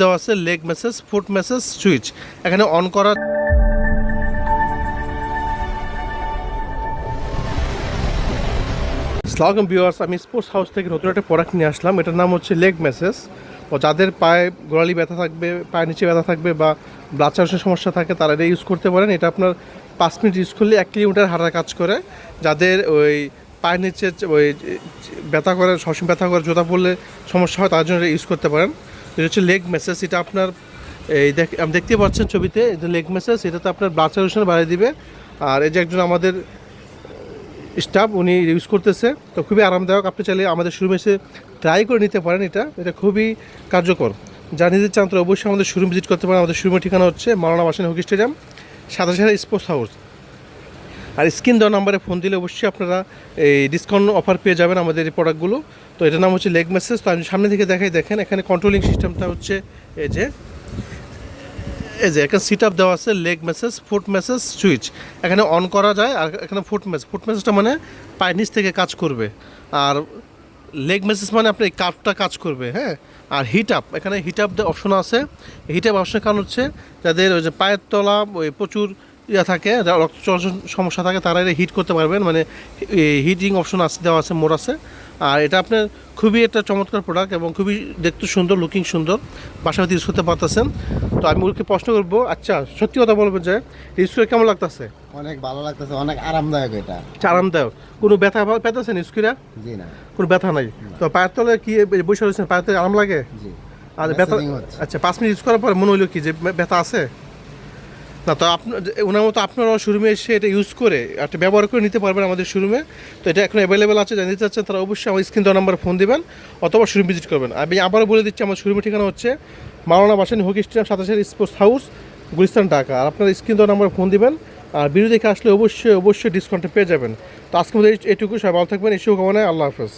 দেওয়া আছে leg massage foot massage switch. এখানে অন করা স্লাগম ভিউয়ার্স আমি স্পোর্টস হাউস থেকে নতুন একটা প্রোডাক্ট নিয়ে আসলাম। এটার নাম হচ্ছে লেগ মেসেজ ও যাদের পায়ে গোড়ালি ব্যথা থাকবে, পায়ের নিচে ব্যথা থাকবে বা ব্লাড চার্জের সমস্যা থাকে, তারা এটা ইউজ করতে পারেন। এটা আপনার পাঁচ মিনিট ইউজ করলে এক কিলোমিটার হাঁটার কাজ করে। যাদের ওই পায়ের নিচে ওই ব্যথা করে সবসময় ব্যথা করে, জোতা পরলে সমস্যা হয় তার জন্য এটা ইউজ করতে পারেন। এটা হচ্ছে লেগ মেসেজ এটা আপনার, এই দেখ আপনি দেখতে পাচ্ছেন ছবিতে যে লেগ মেসেজ এটাতে আপনার ব্লাড সার্কুলেশন বাড়িয়ে দিবে। আর এই যে একজন আমাদের স্টাফ উনি ইউজ করতেছে, তো খুবই আরামদায়ক। আপনি চাইলে আমাদের শোরুম এসে ট্রাই করে নিতে পারেন এটা। এটা খুবই কার্যকর। যা নিতে চান তো অবশ্যই আমাদের শোরুম ভিজিট করতে পারেন। আমাদের শোরুমের ঠিকানা হচ্ছে মাওলানা বাসানি হকি স্টেডিয়াম সাতাশ হাজার স্পোর্টস হাউস। আর স্ক্রিন দেওয়া নাম্বারে ফোন দিলে অবশ্যই আপনারা এই ডিসকাউন্ট অফার পেয়ে যাবেন আমাদের এই প্রোডাক্টগুলো তো এটার নাম হচ্ছে লেগ মেসেজ তো আমি সামনে থেকে দেখাই, দেখেন, এখানে কন্ট্রোলিং সিস্টেমটা হচ্ছে এই যে এই যে, এখানে সিট আপ দেওয়া আছে leg massage foot massage switch এখানে অন করা যায়, আর এখানে ফুট মেসেজ ফুট মেসেজটা মানে পায়ের নিচ থেকে কাজ করবে। আর লেগ মেসেজ মানে আপনার এই কাপটা কাজ করবে হ্যাঁ? আর হিট আপ এখানে হিট আপ অপশন আছে। হিট আপ অপশনের কারণ হচ্ছে যাদের ওই যে পায়ের তলা, ওই প্রচুর ইয়ে থাকে যারা রক্ত চলাচল সমস্যা থাকে তারা এটা হিট করতে পারবেন। মানে হিটিং অপশন আছে দেওয়া আছে মোড় আছে। আর এটা আপনার খুবই একটা চমৎকার প্রোডাক্ট এবং খুবই দেখতে সুন্দর লুকিং সুন্দর। বাসায় ইউজ করতে পারতেছেন। তো আমি ওকে প্রশ্ন করব আচ্ছা সত্যি কথা বলব যে ইউজ করে কেমন লাগতেছে? অনেক ভালো লাগতেছে অনেক আরামদায়ক এটা। আরামদায়ক। কোনো ব্যথা পেতেছেন ইউজ করে? জি না। কোনো ব্যথা নাই? তো পায়ের তলে কি বসে রয়েছেন? পায়ের তলে আরাম লাগে? জি। আর ব্যথা আচ্ছা পাঁচ মিনিট ইউজ করার পর মনে হলো কি যে ব্যথা আছে? না, তো আপনার ওনার মতো আপনারাও শোরুমে এসে এটা ইউজ করে, একটা ব্যবহার করে নিতে পারবেন আমাদের শোরুমে তো এটা এখন অ্যাভেলেবেল আছে জানিয়ে চাচ্ছেন তারা অবশ্যই আমার স্ক্রিন দেওয়া নাম্বার ফোন দিবেন, অথবা শোরুম ভিজিট করবেন। আমি আবারও বলে দিচ্ছি, আমার শোরুমের ঠিকানা হচ্ছে মাওলানা বাসানি হকি স্টেডিয়াম, সাতাশের স্পোর্টস হাউস গুলিস্তান, ঢাকা। আর আপনার স্ক্রিন দেওয়া নাম্বার ফোন দিবেন, আর ভিডিও দেখে আসলে অবশ্যই অবশ্যই ডিসকাউন্টে পেয়ে যাবেন। তো আজকে মধ্যে এটুকু, সবাই ভালো থাকবেন, এই শুভকামনায় আল্লাহ হাফেজ।